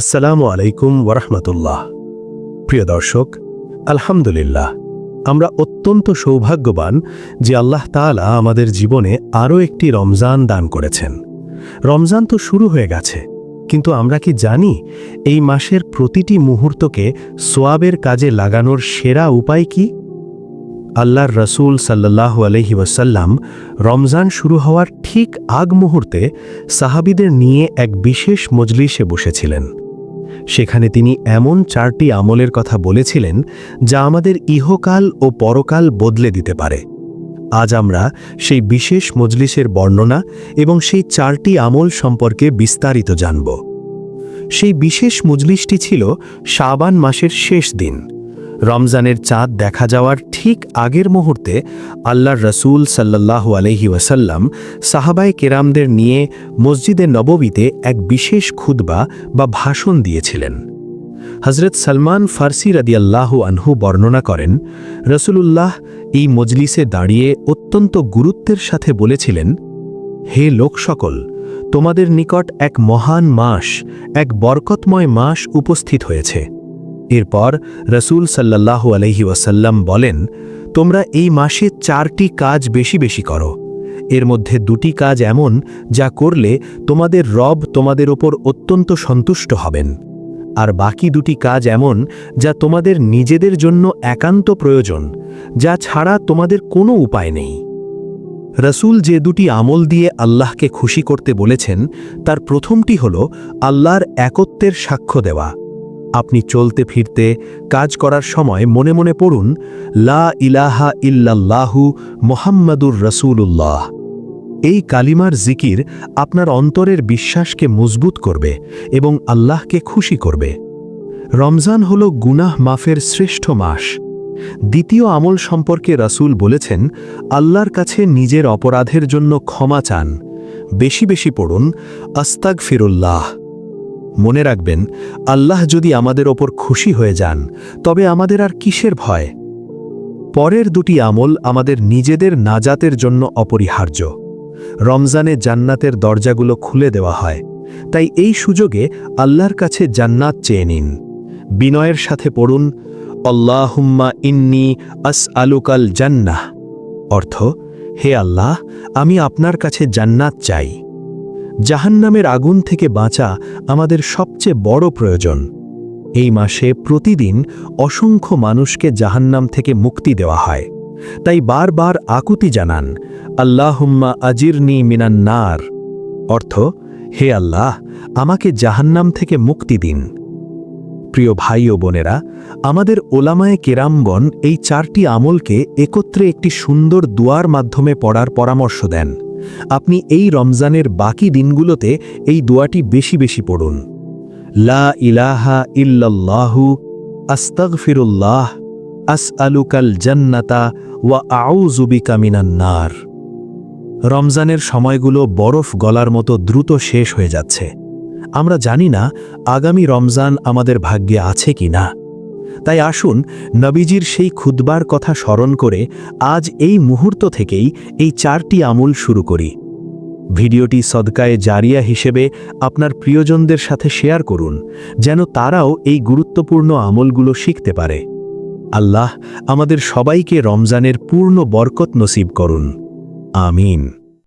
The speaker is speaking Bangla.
আসসালামু আলাইকুম ওরহমতুল্লাহ প্রিয় দর্শক, আলহামদুলিল্লাহ, আমরা অত্যন্ত সৌভাগ্যবান যে আল্লাহ তাআলা আমাদের জীবনে আরও একটি রমজান দান করেছেন। রমজান তো শুরু হয়ে গেছে, কিন্তু আমরা কি জানি এই মাসের প্রতিটি মুহূর্তকে সোয়াবের কাজে লাগানোর সেরা উপায় কি? আল্লাহর রসুল সাল্লাহ আলহি ওয়াসাল্লাম রমজান শুরু হওয়ার ঠিক আগ মুহূর্তে সাহাবিদের নিয়ে এক বিশেষ মজলিসে বসেছিলেন। সেখানে তিনি এমন চারটি আমলের কথা বলেছিলেন, যা আমাদের ইহকাল ও পরকাল বদলে দিতে পারে। আজ আমরা সেই বিশেষ মজলিসের বর্ণনা এবং সেই চারটি আমল সম্পর্কে বিস্তারিত জানব। সেই বিশেষ মজলিসটি ছিল শাবান মাসের শেষ দিন। রমজানের চাঁদ দেখা যাওয়ার ঠিক আগের মুহূর্তে আল্লাহর রসুল সাল্লাহ আলহি ওয়াসাল্লাম সাহাবাই কেরামদের নিয়ে মসজিদে নববীতে এক বিশেষ খুদবা বা ভাষণ দিয়েছিলেন। হজরত সলমান ফার্সি রাদিয়াল্লাহু আনহু বর্ণনা করেন, রসুলুল্লাহ এই মজলিসে দাঁড়িয়ে অত্যন্ত গুরুত্বের সাথে বলেছিলেন, হে লোক সকল তোমাদের নিকট এক মহান মাস, এক বরকতময় মাস উপস্থিত হয়েছে। এরপর রসুল সাল্লাহ আলহি ওয়াসাল্লাম বলেন, তোমরা এই মাসে চারটি কাজ বেশি বেশি করো। এর মধ্যে দুটি কাজ এমন যা করলে তোমাদের রব তোমাদের ওপর অত্যন্ত সন্তুষ্ট হবেন। আর বাকি দুটি কাজ এমন যা তোমাদের নিজেদের জন্য একান্ত প্রয়োজন, যা ছাড়া তোমাদের কোনো উপায় নেই। রসুল যে দুটি আমল দিয়ে আল্লাহকে খুশি করতে বলেছেন, তার প্রথমটি হল আল্লাহর একত্বের সাক্ষ্য দেওয়া। আপনি চলতে ফিরতে কাজ করার সময় মনে মনে পড়ুন, লা ইলাহা ইল্লাল্লাহু মোহাম্মদুর রসুলুল্লাহ। এই কালিমার জিকির আপনার অন্তরের বিশ্বাসকে মজবুত করবে এবং আল্লাহকে খুশি করবে। রমজান হল গুনাহ মাফের শ্রেষ্ঠ মাস। দ্বিতীয় আমল সম্পর্কে রাসূল বলেছেন, আল্লাহর কাছে নিজের অপরাধের জন্য ক্ষমা চান। বেশি বেশি পড়ুন আস্তাগ ফিরুল্লাহ মনে রাখবেন, আল্লাহ যদি আমাদের ওপর খুশি হয়ে যান, তবে আমাদের আর কিসের ভয়? পরের দুটি আমল আমাদের নিজেদের নাজাতের জন্য অপরিহার্য। রমজানে জান্নাতের দরজাগুলো খুলে দেওয়া হয়। তাই এই সুযোগে আল্লাহর কাছে জান্নাত চেয়ে নিন। বিনয়ের সাথে পড়ুন, আল্লাহুম্মা ইন্নি আস আলুকাল জান্নাহ। অর্থ, হে আল্লাহ, আমি আপনার কাছে জান্নাত চাই। জাহান্নামের আগুন থেকে বাঁচা আমাদের সবচেয়ে বড় প্রয়োজন। এই মাসে প্রতিদিন অসংখ্য মানুষকে জাহান্নাম থেকে মুক্তি দেওয়া হয়। তাই বারবার আকুতি জানান, আল্লাহুম্মা আজিরনি মিনান্নার অর্থ, হে আল্লাহ, আমাকে জাহান্নাম থেকে মুক্তি দিন। প্রিয় ভাই ও বোনেরা, আমাদের ওলামায়ে কেরামগণ এই চারটি আমলকে একত্রে একটি সুন্দর দুয়ার মাধ্যমে পড়ার পরামর্শ দেন। আপনি এই রমজানের বাকি দিনগুলোতে এই দোয়াটি বেশি বেশি পড়ুন। লা ইলাহা ইল্লাল্লাহু আস্তাগফিরুল্লাহ আস আলুকাল জান্নাতা ওয়া আউজুবিকা মিনান্নার রমজানের সময়গুলো বরফ গলার মতো দ্রুত শেষ হয়ে যাচ্ছে। আমরা জানি না আগামী রমজান আমাদের ভাগ্যে আছে কি না তাই আসুন নবীজির সেই খুদবার কথা স্মরণ করে আজ এই মুহূর্ত থেকেই এই চারটি আমল শুরু করি। ভিডিওটি সদকায়ে জারিয়া হিসেবে আপনার প্রিয়জনদের সাথে শেয়ার করুন, যেন তারাও এই গুরুত্বপূর্ণ আমলগুলো শিখতে পারে। আল্লাহ আমাদের সবাইকে রমজানের পূর্ণ বরকত নসিব করুন। আমিন।